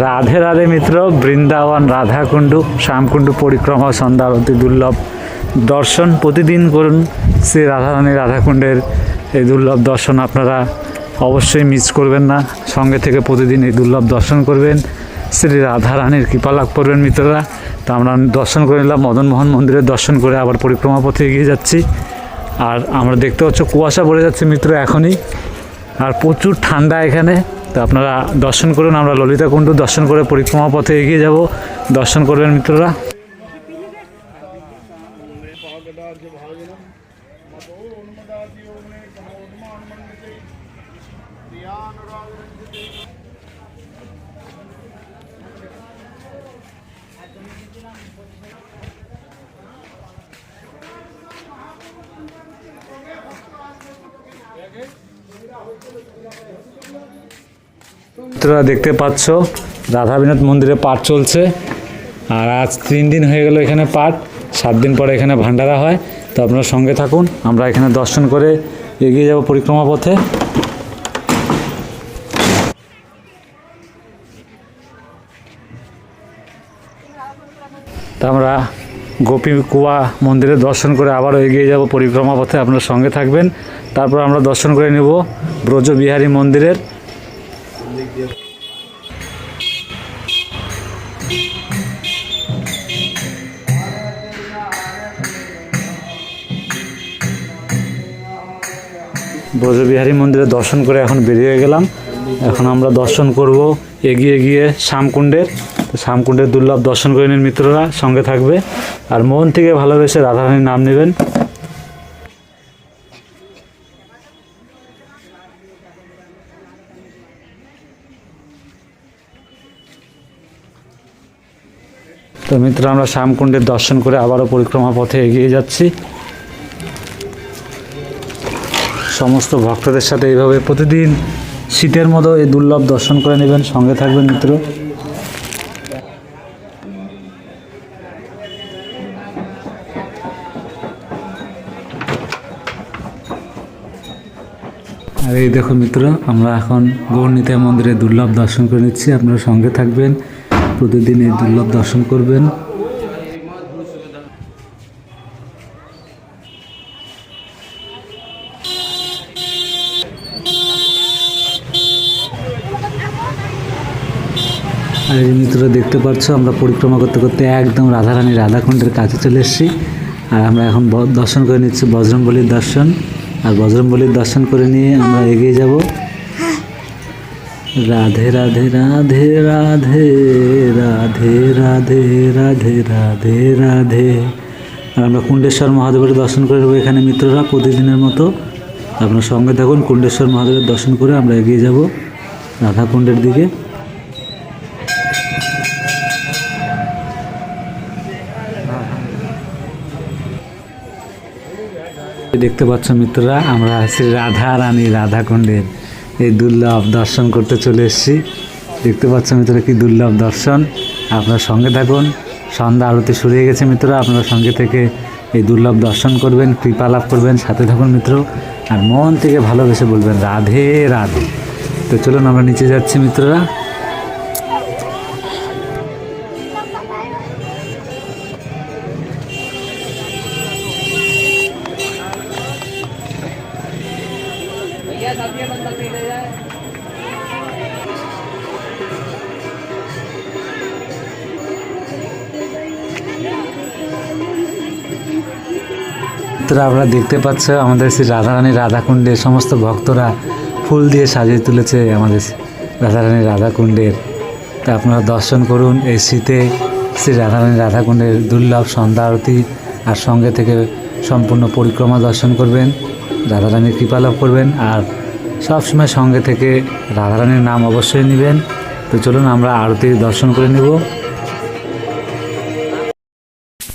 রাধে রাধে মিত্র, বৃন্দাবন, রাধাকুণ্ডু, শ্যামকুণ্ডু, পরিক্রমা সন্ধ্যা অতি দুর্লভ দর্শন। প্রতিদিন করুন শ্রী রাধারানী রাধাকুণ্ডের এই দুর্লভ দর্শন। আপনারা অবশ্যই মিস করবেন না। সঙ্গে থেকে প্রতিদিন এই দুর্লভ দর্শন করবেন। শ্রী রাধারানীর কৃপা লাভ করবেন মিত্ররা। তো আমরা দর্শন করে নিলাম। মদনমোহন মন্দিরের দর্শন করে আবার পরিক্রমা পথে এগিয়ে যাচ্ছি। আর আমরা দেখতে পাচ্ছ, কুয়াশা পড়ে যাচ্ছে মিত্র এখনই। আর প্রচুর ঠান্ডা এখানে। তো আপনারা দর্শন করুন, আমরা ললিতা কুণ্ড দর্শন করে পরিক্রমা পথে এগিয়ে যাব। দর্শন করবেন মিত্ররা। মিত্ররা দেখতে পাচ্ছ, রাধা বিনোদ মন্দিরে পাঠ চলছে। আর আজ তিন দিন হয়ে গেল এখানে পাঠ, সাত দিন পরে এখানে ভান্ডারা হয়। তো আপনারা সঙ্গে থাকুন, আমরা এখানে দর্শন করে এগিয়ে যাব পরিক্রমা পথে। তা আমরা গোপী কুয়া মন্দিরে দর্শন করে আবারও এগিয়ে যাব পরিক্রমা পথে, আপনারা সঙ্গে থাকবেন। তারপর আমরা দর্শন করে নেব ব্রজবিহারী মন্দিরের ব্রজবিহারী মন্দিরে দর্শন করে এখন বেরিয়ে গেলাম। এখন আমরা দর্শন করব এগিয়ে গিয়ে শ্যামকুণ্ডের শ্যামকুণ্ডের দুর্লভ দর্শন করে নিন মিত্ররা, সঙ্গে থাকবে। আর মন থেকে ভালোবেসে রাধারানীর নাম নেবেন। তো মিত্র, আমরা শ্যামকুণ্ডের দর্শন করে আবারও পরিক্রমা পথে এগিয়ে যাচ্ছি। সমস্ত ভক্তদের সাথে এইভাবে প্রতিদিন শীতের মতো এই দুর্লভ দর্শন করে নেবেন। সঙ্গে থাকবেন মিত্র। আর এই দেখো মিত্র, আমরা এখন গৌরনীতা মন্দিরে দুর্লভ দর্শন করে নিচ্ছি। আপনারা সঙ্গে থাকবেন। প্রতিদিন এই দুর্লভ দর্শন করবেন। আর এই মিত্ররা দেখতে পাচ্ছ আমরা পরিক্রমা করতে করতে একদম রাধারানী রাধাকুণ্ডের কাছে চলে এসেছি। আর আমরা এখন দর্শন করে নিচ্ছি বজরংবলীর দর্শন। আর বজরংবলীর দর্শন করে নিয়ে আমরা এগিয়ে যাব। রাধে রাধে রাধে রাধে রাধে রাধে রাধে রাধে রাধে। আর আমরা কুণ্ডেশ্বর মহাদেবের দর্শন করে নেব এখানে মিত্ররা প্রতিদিনের মতো। আপনার সঙ্গে থাকুন, কুণ্ডেশ্বর মহাদেবের দর্শন করে আমরা এগিয়ে যাব রাধাকুণ্ডের দিকে। দেখতে পাচ্ছ মিত্ররা, আমরা শ্রী রাধা রানী রাধাকুণ্ডের। এই দুর্লভ দর্শন করতে চলে এসেছি। দেখতে পাচ্ছ মিত্ররা কি দুর্লভ দর্শন। আপনার সঙ্গে থাকুন। সন্ধ্যা আরতি শুরু হয়ে গেছে মিত্ররা, আপনারা সঙ্গে থেকে এই দুর্লভ দর্শন করবেন কৃপা লাভ করবেন, সাথে থাকুন মিত্র। আর মন থেকে ভালোবেসে বলবেন, রাধে রাধে। তো চলুন আমরা নিচে যাচ্ছি মিত্ররা। মিত্ররা আপনারা দেখতে পাচ্ছ, আমাদের শ্রী রাধারানী রাধাকুণ্ডের সমস্ত ভক্তরা ফুল দিয়ে সাজিয়ে তুলেছে আমাদের রাধারানী রাধাকুণ্ডের। তা আপনারা দর্শন করুন এই শীতে শ্রী রাধারানী রাধাকুণ্ডের দুর্লভ সন্ধ্যা আরতি আর সঙ্গে থেকে সম্পূর্ণ পরিক্রমা দর্শন করবেন, রাধারানীর কৃপা লাভ করবেন আর সবসময় সঙ্গে থেকে রাধারানীর নাম অবশ্যই নেবেন। তো চলুন আমরা আরতি দর্শন করে নেব।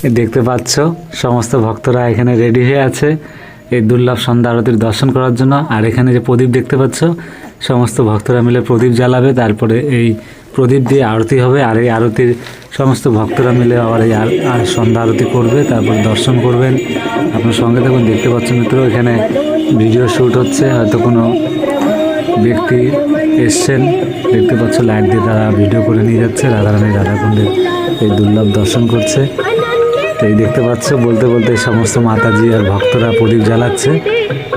দেখতে পাচ্ছ, সমস্ত ভক্তরা এখানে রেডি হয়ে আছে এই দুর্লভ সন্ধ্যা আরতির দর্শন করার জন্য। আর এখানে যে প্রদীপ দেখতে পাচ্ছ, সমস্ত ভক্তরা মিলে প্রদীপ জ্বালাবে, তারপরে এই প্রদীপ দিয়ে আরতি হবে। আর এই আরতির সমস্ত ভক্তরা মিলে আবার এই আর- সন্ধ্যা আরতি করবে, তারপর দর্শন করবেন। আপনার সঙ্গে দেখুন, দেখতে পাচ্ছেন মিত্র, এখানে ভিডিও শ্যুট হচ্ছে। হয়তো কোনো ব্যক্তি এসছেন, দেখতে পাচ্ছ লাইট দিয়ে তারা ভিডিও করে নিয়ে যাচ্ছে। রাধারানী রাধাকুণ্ডের এই দুর্লভ দর্শন করছে। তো এই দেখতে পাচ্ছ, বলতে বলতে সমস্ত মাতাজি আর ভক্তরা প্রদীপ জ্বালাচ্ছে।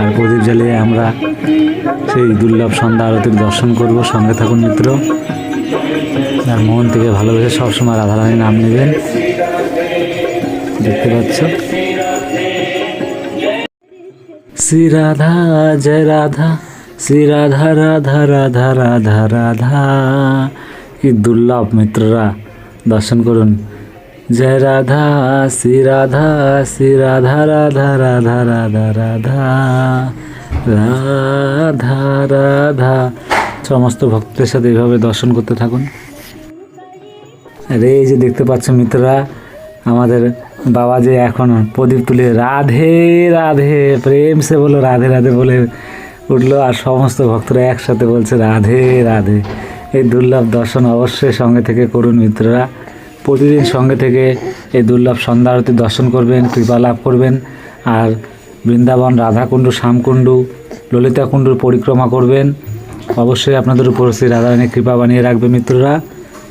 আর প্রদীপ জ্বালিয়ে আমরা সেই দুর্লভ সন্ধ্যা আরতির দর্শন করব। সঙ্গে থাকুন মিত্র। আর মন থেকে ভালোবেসে সবসময় রাধারানীর নাম নেবেন। দেখতে পাচ্ছ। শ্রী রাধা, জয় রাধা। শ্রী রাধা রাধা রাধা রাধা রাধা। কি দুর্লভ মিত্ররা। দর্শন করুন। জয় রাধা, শ্রী রাধা শ্রী রাধা রাধা রাধা রাধা রাধা রাধা রাধা। সমস্ত ভক্তদের সাথে এইভাবে দর্শন করতে থাকুন। আর এই যে দেখতে পাচ্ছ মিত্ররা, আমাদের বাবা যে এখন প্রদীপ তুলে রাধে রাধে, প্রেম সে বলো রাধে রাধে বলে উঠল আর সমস্ত ভক্তরা একসাথে বলছে রাধে রাধে। এই দুর্লভ দর্শন অবশ্যই সঙ্গে থেকে করুন মিত্ররা। প্রতিদিন সঙ্গে থেকে এই দুর্লভ সন্ধ্যা আরতি দর্শন করবেন, কৃপা লাভ করবেন। আর বৃন্দাবন, রাধাকুণ্ডু, শ্যামকুণ্ডু ললিতাকুণ্ডুর পরিক্রমা করবেন। অবশ্যই আপনাদের উপর শ্রী কৃপা বানিয়ে রাখবে মিত্ররা।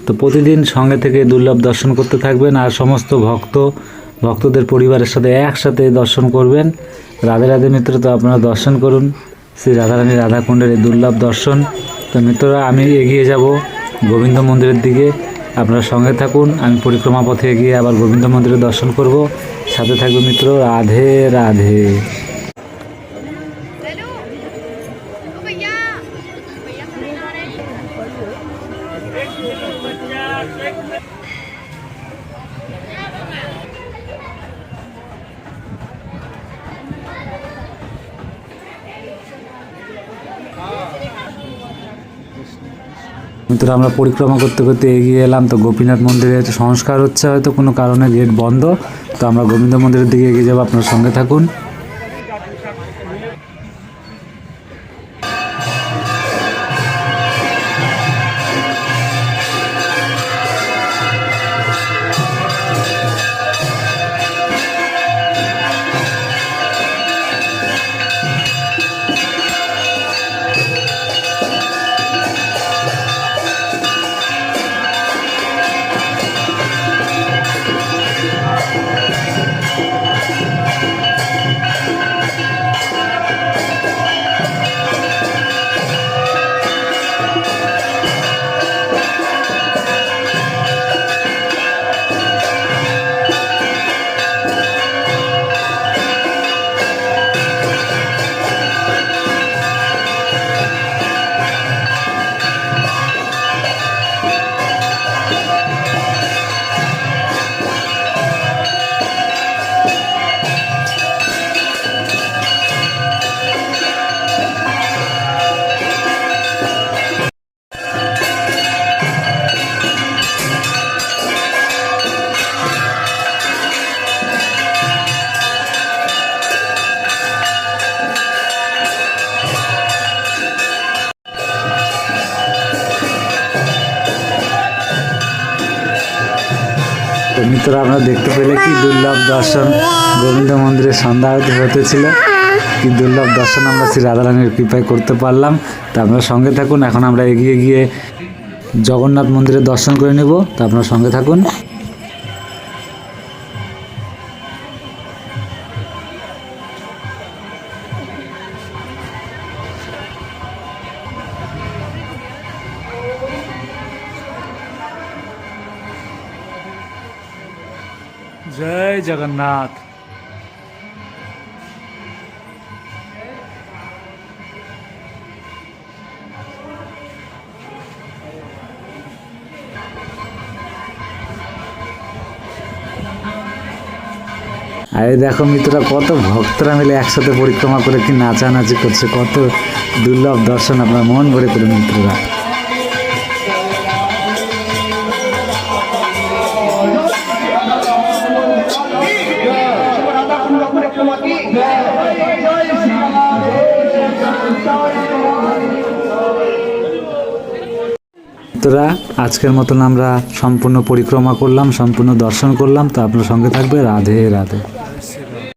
তো প্রতিদিন সঙ্গে থেকে দুর্লভ দর্শন করতে থাকবেন আর সমস্ত ভক্ত, ভক্তদের পরিবারের সাথে একসাথে দর্শন করবেন। রাধে রাধে মিত্র, তো আপনারা দর্শন করুন। শ্রী রাধারানী রাধাকুণ্ডের এই দুর্লভ দর্শন। তো মিত্ররা, আমি এগিয়ে যাব গোবিন্দ মন্দিরের দিকে। আপনারা সঙ্গে থাকুন, আমি পরিক্রমা পথে গিয়ে আবার গোবিন্দ মন্দিরে দর্শন করব। সাথে থাকবে মিত্র, রাধে রাধে। Thank Ô কিন্তু আমরা পরিক্রমা করতে করতে এগিয়ে এলাম। তো গোপীনাথ মন্দিরের সংস্কার হচ্ছে, হয়তো কোনো কারণে গেট বন্ধ। তো আমরা গোবিন্দ মন্দিরের দিকে এগিয়ে যাব, আপনার সঙ্গে থাকুন। তো আপনারা দেখতে পেলে কি দুর্লভ দর্শন। গোবিন্দ মন্দিরে সন্ধ্যা আরতি হতেছিল কি দুর্লভ দর্শন আমরা শ্রী রাধারানীর কৃপায় করতে পারলাম। তা আপনার সঙ্গে থাকুন। এখন আমরা এগিয়ে গিয়ে জগন্নাথ মন্দিরে দর্শন করে নেব। তা আপনার সঙ্গে থাকুন। জয় জগন্নাথ। আর দেখো মিত্ররা, কত ভক্তরা মিলে একসাথে পরিক্রমা করে কি নাচানাচি করছে, কত দুর্লভ দর্শন আপনার মন ভরে করে মিত্ররা। তোরা আজকের মতন আমরা সম্পূর্ণ পরিক্রমা করলাম, সম্পূর্ণ দর্শন করলাম। তো আপনার সঙ্গে থাকবে রাধে রাধে।